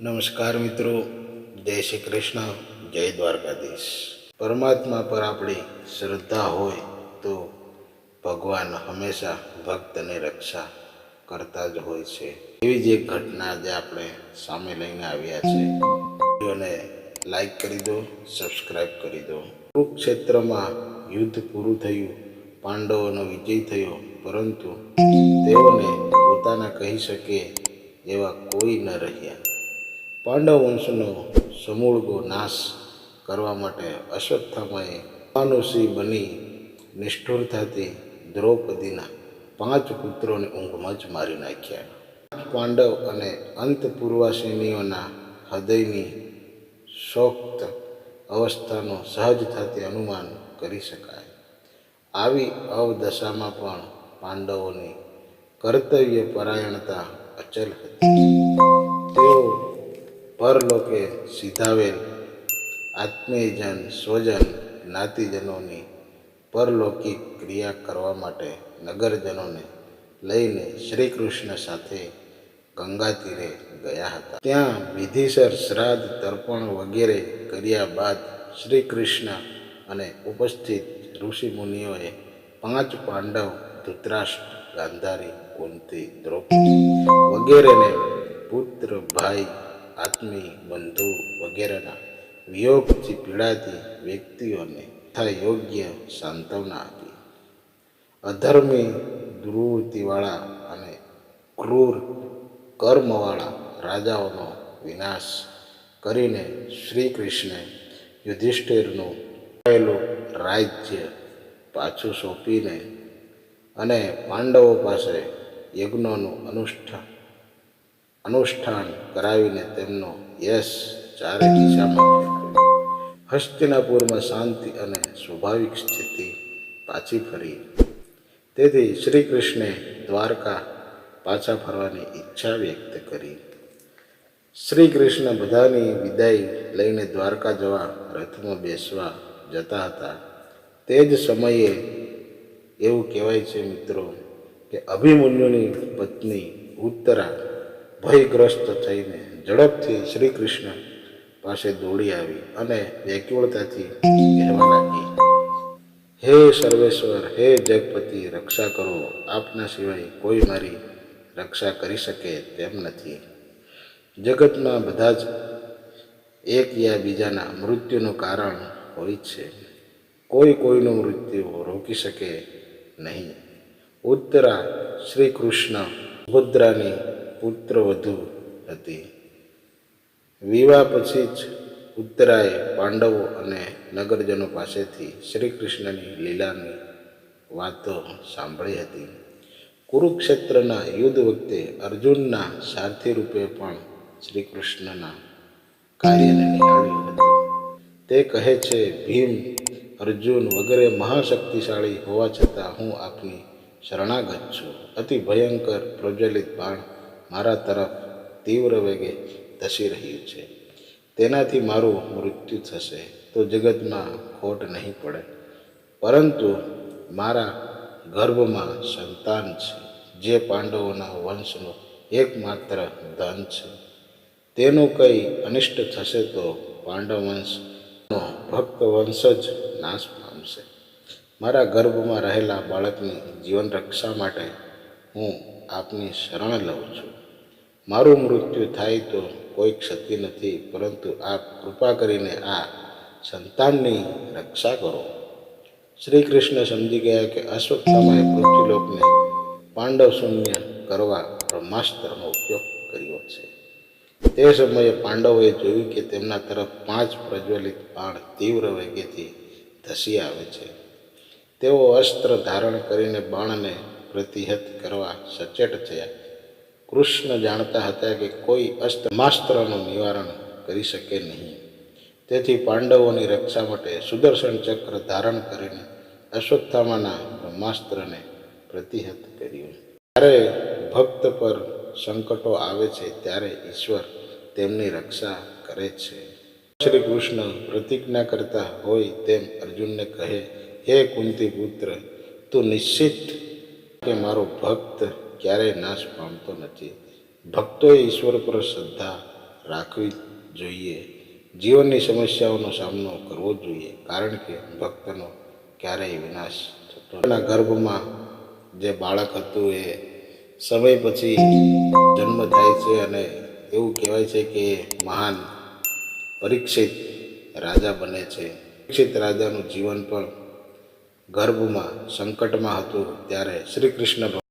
નમસ્કાર મિત્રો. જય શ્રી કૃષ્ણ. જય દ્વારકાધીશ. પરમાત્મા પર આપણી શ્રદ્ધા હોય તો ભગવાન હંમેશા ભક્તની રક્ષા કરતા જ હોય છે. એવી જ એક ઘટના જે આપણે સામે લઈને આવ્યા છે. વિડીયોને લાઈક કરી દો સબસ્ક્રાઈબ કરી દો. કુરુક્ષેત્રમાં યુદ્ધ પૂરું થયું, પાંડવોનો વિજય થયો, પરંતુ તેઓને પોતાના કહી શકે એવા કોઈ ન રહ્યા. પાંડવ વંશનો સમૂળગો નાશ કરવા માટે અશ્વત્થામાએ પાનુષી બની નિષ્ઠુરતાથી દ્રૌપદીના પાંચ પુત્રોને ઊંઘમાં જ મારી નાખ્યા. પાંડવ અને અંતપૂર્વાસિનીઓના હૃદયની શોક્ત અવસ્થાનો સહજતાથી અનુમાન કરી શકાય. આવી અવદશામાં પણ પાંડવોની કર્તવ્ય પરાયણતા અચલ હતી. પરલોકે સીધાવેલ આત્મીયજન, સ્વજન, જ્ઞાતિજનોની પરલૌકિક ક્રિયા કરવા માટે નગરજનોને લઈને શ્રી કૃષ્ણ સાથે ગંગા તીરે ગયા હતા. ત્યાં વિધિસર શ્રાદ્ધ તર્પણ વગેરે કર્યા બાદ શ્રી કૃષ્ણ અને ઉપસ્થિત ઋષિ મુનિઓએ પાંચ પાંડવ ધૃતરાષ્ટ્ર, ગાંધારી, કુંતી, દ્રૌપદી વગેરેને પુત્ર ભાઈ આત્મી, બંધુ વગેરેના વિયોગથી પીડાતી વ્યક્તિઓને તથા યોગ્ય સાંત્વના આપી. અધર્મી, દુર્વૃત્તિવાળા અને ક્રૂર કર્મવાળા રાજાઓનો વિનાશ કરીને શ્રી કૃષ્ણે યુધિષ્ઠિરનું પહેલું રાજ્ય પાછું સોંપીને અને પાંડવો પાસે યજ્ઞોનું અનુષ્ઠાન અનુષ્ઠાન કરાવીને તેમનો યશ ચારે દિશામાં હસ્તિનાપુરમાં શાંતિ અને સ્વાભાવિક સ્થિતિ પાછી ફરી. તેથી શ્રી કૃષ્ણે દ્વારકા પાછા ફરવાની ઈચ્છા વ્યક્ત કરી. શ્રી કૃષ્ણ બધાની વિદાય લઈને દ્વારકા જવા રથમાં બેસવા જતા હતા. તે જ સમયે એવું કહેવાય છે મિત્રો કે અભિમન્યુની પત્ની ઉત્તરા ભયગ્રસ્ત થઈને ઝડપથી શ્રી કૃષ્ણ પાસે દોડી આવી અને વ્યાકુળતાથી કહેવા લાગી, હે સર્વેશ્વર, હે જગપતિ, રક્ષા કરો. આપના સિવાય કોઈ મારી રક્ષા કરી શકે તેમ નથી. જગતમાં બધા જ એક યા બીજાના મૃત્યુનું કારણ હોય છે. કોઈ કોઈનું મૃત્યુ રોકી શકે નહીં. ઉત્તરા શ્રી કૃષ્ણ સુભદ્રાની પુત્રવધુ હતી. વિવાહ પછી જ ઉત્તરાએ પાંડવો અને નગરજનો પાસેથી શ્રી કૃષ્ણની લીલાની વાતો સાંભળી હતી. કુરુક્ષેત્રના યુદ્ધ વખતે અર્જુનના સારથી રૂપે પણ શ્રી કૃષ્ણના કાર્યને નિહાળ્યું હતું. તે કહે છે, ભીમ, અર્જુન વગેરે મહાશક્તિશાળી હોવા છતાં હું આપની શરણાગત છું. અતિ ભયંકર પ્રજ્વલિત બાણ મારા તરફ તીવ્ર વેગે ધસી રહ્યું છે. તેનાથી મારું મૃત્યુ થશે તો જગતમાં ખોટ નહીં પડે. પરંતુ મારા ગર્ભમાં સંતાન છે, જે પાંડવોના વંશનું એકમાત્ર ધન છે. તેનું કંઈ અનિષ્ટ થશે તો પાંડવ વંશનો ભક્ત વંશ જ નાશ પામશે. મારા ગર્ભમાં રહેલા બાળકની જીવન રક્ષા માટે હું આપની શરણ લઉં છું. મારું મૃત્યુ થાય તો કોઈ ક્ષતિ નથી, પરંતુ આપ કૃપા કરીને આ સંતાનની રક્ષા કરો. શ્રી કૃષ્ણ સમજી ગયા કે અશ્વત્થામાએ પૃથ્વીલોકને પાંડવ શૂન્ય કરવા બ્રહ્માસ્ત્રનો ઉપયોગ કર્યો છે. તે સમયે પાંડવોએ જોયું કે તેમના તરફ પાંચ પ્રજ્વલિત બાણ તીવ્ર વેગેથી ધસી આવે છે. તેઓ અસ્ત્ર ધારણ કરીને બાણને પ્રતિહત કરવા સચેત થયા. કૃષ્ણ જાણતા હતા કે કોઈ અસ્ત્રમાસ્ત્રનું નિવારણ કરી શકે નહીં. તેથી પાંડવોની રક્ષા માટે સુદર્શન ચક્ર ધારણ કરીને અશ્વત્થામાના બ્રહ્માસ્ત્રને પ્રતિહત કર્યું. જ્યારે ભક્ત પર સંકટો આવે છે, ત્યારે ઈશ્વર તેમની રક્ષા કરે છે. શ્રી કૃષ્ણ પ્રતિજ્ઞા કરતા હોય તેમ અર્જુનને કહે, હે કુંતી પુત્ર તું નિશ્ચિત કે મારો ભક્ત ક્યારેય નાશ પામતો નથી. ભક્તોએ ઈશ્વર પર શ્રદ્ધા રાખવી જોઈએ. જીવનની સમસ્યાઓનો સામનો કરવો જોઈએ, કારણ કે ભક્તનો ક્યારેય વિનાશ થતો એના ગર્ભમાં જે બાળક હતું એ સમય પછી જન્મ થાય છે અને એવું કહેવાય છે કે મહાન પરીક્ષિત રાજા બને છે. પરીક્ષિત રાજાનું જીવન પણ ગર્ભમાં સંકટમાં હતું ત્યારે શ્રી કૃષ્ણ